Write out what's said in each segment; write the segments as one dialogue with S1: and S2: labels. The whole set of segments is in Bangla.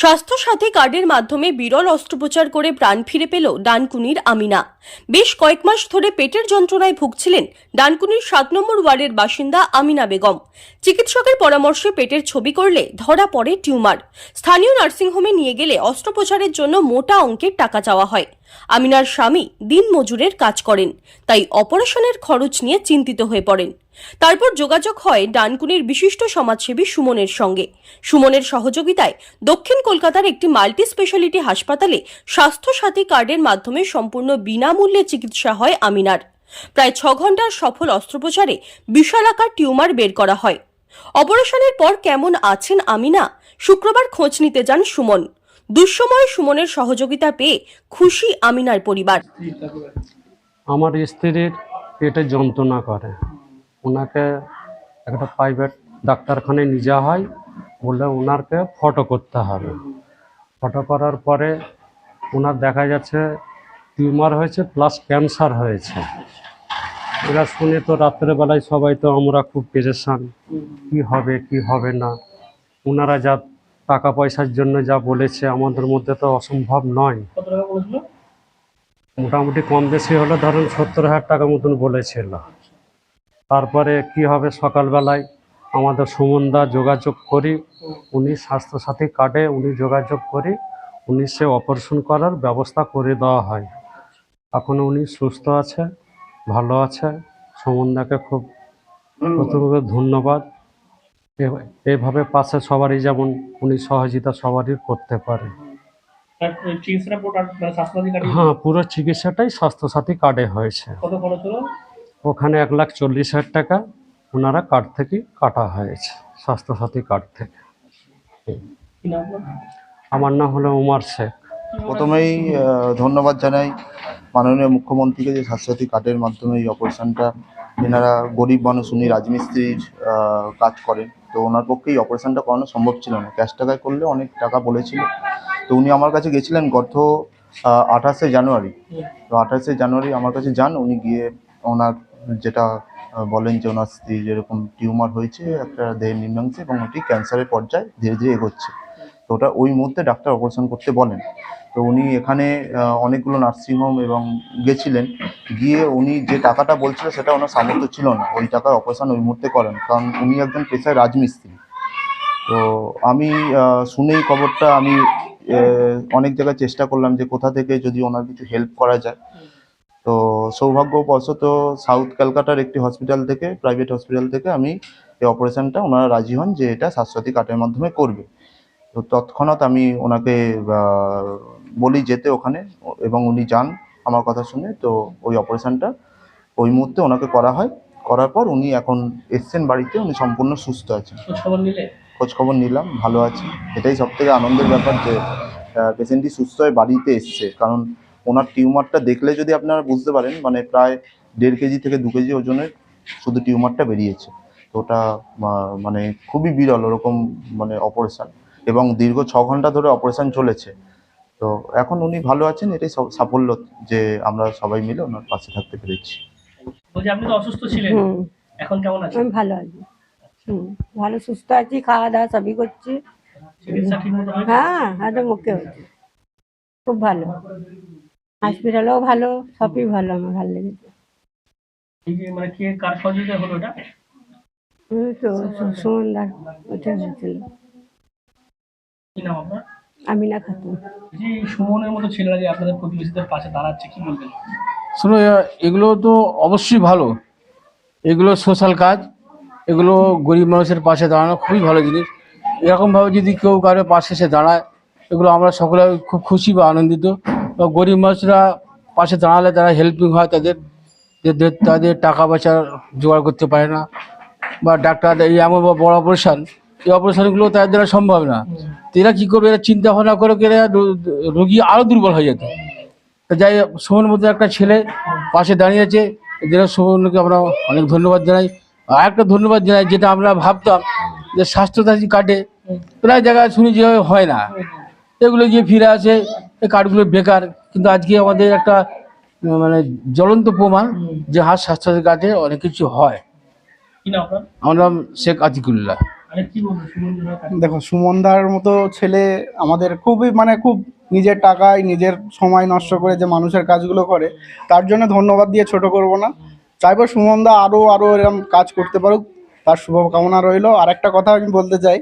S1: স্বাস্থ্যসাথী কার্ডের মাধ্যমে বিরল অস্ত্রোপচার করে প্রাণ ফিরে পেল ডানকুনির আমিনা। বেশ কয়েক মাস ধরে পেটের যন্ত্রণায় ভুগছিলেন ডানকুনির সাত নম্বর ওয়ার্ডের বাসিন্দা আমিনা বেগম। চিকিৎসকের পরামর্শে পেটের ছবি করলে ধরা পড়ে টিউমার। স্থানীয় নার্সিংহোমে নিয়ে গেলে অস্ত্রোপচারের জন্য মোটা অঙ্কের টাকা চাওয়া হয়। আমিনার স্বামী দিন মজুরের কাজ করেন, তাই অপারেশনের খরচ নিয়ে চিন্তিত হয়ে পড়েন। তারপর যোগাযোগ হয় ডানকুনির বিশিষ্ট সমাজসেবী সুমনের সঙ্গে। সুমনের সহযোগিতায় দক্ষিণ কলকাতার একটি মাল্টি স্পেশালিটি হাসপাতালে স্বাস্থ্যসাথী কার্ডের মাধ্যমে সম্পূর্ণ বিনামূল্যে চিকিৎসা হয় আমিনার। প্রায় ছ ঘণ্টার সফল অস্ত্রোপচারে বিশালাকার টিউমার বের করা হয়। অপারেশনের পর কেমন আছেন আমিনা? শুক্রবার খোঁজ নিতে যান সুমন। দুঃসময়ে সুমনের সহযোগিতা পেয়ে খুশি আমিনার পরিবার।
S2: আমার স্ত্রীর পেটে যন্ত্রণা করে। ওনাকে একটা প্রাইভেট ডাক্তারখানায় নিয়ে যাওয়া হয় বললে ওনারকে ফটো করতে হবে। ফটো করার পরে ওনার দেখা যাচ্ছে টিউমার হয়েছে প্লাস ক্যান্সার হয়েছে। এরা শুনে তো রাত্রেবেলায় সবাই তো আমরা খুব পেরেশান। কি হবে কি হবে না? ওনারা যা টাকা পয়সার জন্য যা বলেছে আমাদের মধ্যে তো অসম্ভব নয়। মোটামুটি কম বেশি হলে ধরুন সত্তর হাজার টাকা মতন বলেছিল। তারপরে কি হবে সকালবেলায় আমাদের সুমনদা যোগাযোগ করি উনি স্বাস্থ্যসাথী কার্ডে উনি যোগাযোগ করি উনি সে অপারেশন করার ব্যবস্থা করে দেওয়া হয়। এখন উনি সুস্থ আছে ভালো আছে সুমনদাকে খুব প্রথমে ধন্যবাদ। এভাবে পাশে সবারই যেমন উনি সহযোগিতা সবারই করতে পারে। হ্যাঁ পুরো চিকিৎসাটাই স্বাস্থ্যসাথী কার্ডে হয়েছে। ওখানে এক লাখ চল্লিশ হাজার টাকা ওনারা কার্ড থেকে কাটা হয়েছে স্বাস্থ্যসাথী কার্ড থেকে? আমার নাম হলো উমার শেখ।
S3: প্রথমেই ধন্যবাদ জানাই মাননীয় মুখ্যমন্ত্রীকে যে স্বাস্থ্যসাথী কার্ডের মাধ্যমে এই অপারেশনটা এনারা গরিব মানুষ উনি রাজমিস্ত্রির কাজ করেন। তো ওনার পক্ষে এই অপারেশনটা করানো সম্ভব ছিল না। ক্যাশ টাকায় করলে অনেক টাকা বলেছিল। তো উনি আমার কাছে গেছিলেন গত আঠাশে জানুয়ারি। তো আঠাশে জানুয়ারি আমার কাছে যান উনি গিয়ে ওনার যেটা বলেন যে ওনার স্ত্রী যেরকম টিউমার হয়েছে, একটা দেহের নিম্নাংশে এবং ওটি ক্যান্সারের পর্যায়ে ধীরে ধীরে এগোচ্ছে। তো ওটা ওই মুহূর্তে ডাক্তার অপারেশন করতে বলেন। তো উনি এখানে অনেকগুলো নার্সিংহোম এবং গেছিলেন। গিয়ে উনি যে টাকাটা বলছিল সেটা ওনার সামর্থ্য ছিল না। ওই টাকার অপারেশন ওই মুহূর্তে করেন। কারণ উনি একজন পেশায় রাজমিস্ত্রি। তো আমি শুনেই খবরটা আমি অনেক জায়গায় চেষ্টা করলাম যে কোথা থেকে যদি ওনার কিছু হেল্প করা যায়। তো সৌভাগ্যবশত সাউথ ক্যালকাটার একটি হসপিটাল থেকে প্রাইভেট হসপিটাল থেকে আমি এই অপারেশনটা ওনারা রাজি হন যে এটা স্বাস্থ্যসাথী কার্ডের মাধ্যমে করবে। তো তৎক্ষণাৎ আমি ওনাকে বলি যেতে ওখানে এবং উনি যান আমার কথা শুনে। তো ওই অপারেশনটা ওই মুহূর্তে ওনাকে করা হয়। করার পর উনি এখন এসছেন বাড়িতে উনি সম্পূর্ণ সুস্থ আছেন।
S4: খোঁজ খবর নিলে?
S3: খোঁজ খবর নিলাম ভালো আছি। এটাই সব থেকে আনন্দের ব্যাপার যে পেশেন্টটি সুস্থ হয়ে বাড়িতে এসছে। কারণ ওনার টিউমারটা দেখলে যদি আপনারা বুঝতে পারেন মানে প্রায় দেড় কেজি থেকে দু কেজি ওজনের শুধু টিউমারটা বেরিয়েছে। তো ওটা মানে খুবই বিরল ওরকম মানে অপারেশন এবং দীর্ঘ ছ ঘণ্টা ধরে অপারেশন চলেছে। তো এখন উনি ভালো আছেন এটাই সাফল্য যে আমরা সবাই মিলে ওনার পাশে থাকতে পেরেছি।
S4: বলছি আপনি তো অসুস্থ ছিলেন। এখন কেমন আছেন?
S5: আমি ভালো আছি। হুম ভালো সুস্থ আছি খাওয়া দাওয়া সবই করছি। হ্যাঁ একদম ওকে খুব ভালো। হসপিটালও ভালো সবই ভালো আমার ভালো লেগেছে।
S4: মানে কে কার সহযোগিতা হলো এটা
S5: তো সু- সুমনদার ওটা হয়েছিল।
S4: কি নাম আপনার?
S5: আমিনা খাতুন।
S4: যে সুমনের মতো ছেলেরা যে আপনাদের প্রতিবেশীদের পাশে দাঁড়াচ্ছে কি বলবেন?
S6: শোনো এগুলো তো অবশ্যই ভালো। এগুলো সোশ্যাল কাজ। এগুলো গরিব মানুষের পাশে দাঁড়ানো খুবই ভালো জিনিস। এরকমভাবে যদি কেউ কারও পাশে এসে দাঁড়ায় এগুলো আমরা সকলে খুব খুশি বা আনন্দিত। বা গরিব মানুষরা পাশে দাঁড়ালে তারা হেল্পিং হয় তাদের তাদের টাকা পয়সা জোগাড় করতে পারে না। বা ডাক্তার, এই এমন বা বড় অপারেশান এই অপারেশনগুলো তাদের দ্বারা সম্ভব না। এরা কী করবে? এরা চিন্তা ভাবনা করে এরা রোগী আরও দুর্বল হয়ে যেত। যাই সুমনের মতো একটা ছেলে পাশে দাঁড়িয়েছে এর জন্য সুমনকে আমরা অনেক ধন্যবাদ জানাই। আর একটা ধন্যবাদ জানাই, যেটা আমরা ভাবতাম যে স্বাস্থ্যসাথী কার্ডে প্রায় জায়গায় শুনি যে হয় না। এগুলো গিয়ে ফিরে আসে এই কার্ডগুলো বেকার। কিন্তু আজকে আমাদের একটা মানে জ্বলন্ত প্রমাণ যে হাত স্বাস্থ্যের কাছে অনেক কিছু হয়। আমার নাম শেখ আতিকুল্লাহ।
S7: দেখো সুমনদার মতো ছেলে আমাদের খুবই মানে খুব নিজের টাকায় নিজের সময় নষ্ট করে যে মানুষের কাজগুলো করে তার জন্য ধন্যবাদ দিয়ে ছোট করব না। চাইব সুমনদা আরও আরও এরকম কাজ করতে পারুক তার শুভকামনা রইল। আর একটা কথা আমি বলতে চাই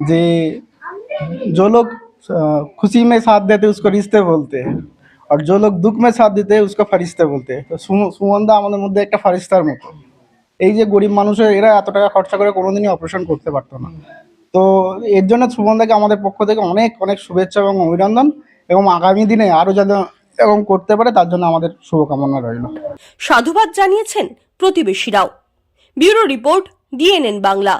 S7: যে যে खुशी में साथ देते उसको रिश्ते बोलते हैं और जो लोग दुख में साथ देते हैं उसको फरिश्ते बोलते हैं তো সুম- সুমনদা আমাদের মধ্যে একটা ফারিস্তার মতো এই যে গরিব মানুষের এরা এত টাকা খরচা করে কোনোদিনই অপারেশন করতে পারতো না তো এর জন্য সুমনদাকে আমাদের পক্ষ থেকে অনেক অনেক শুভেচ্ছা এবং অভিনন্দন এবং আগামী দিনে আরও যাতে এবং করতে পারে তার জন্য আমাদের শুভকামনা রইল
S1: সাধুবাদ জানিয়েছেন প্রতিবেশীরাও ব্যুরো রিপোর্ট ডিএনএন বাংলা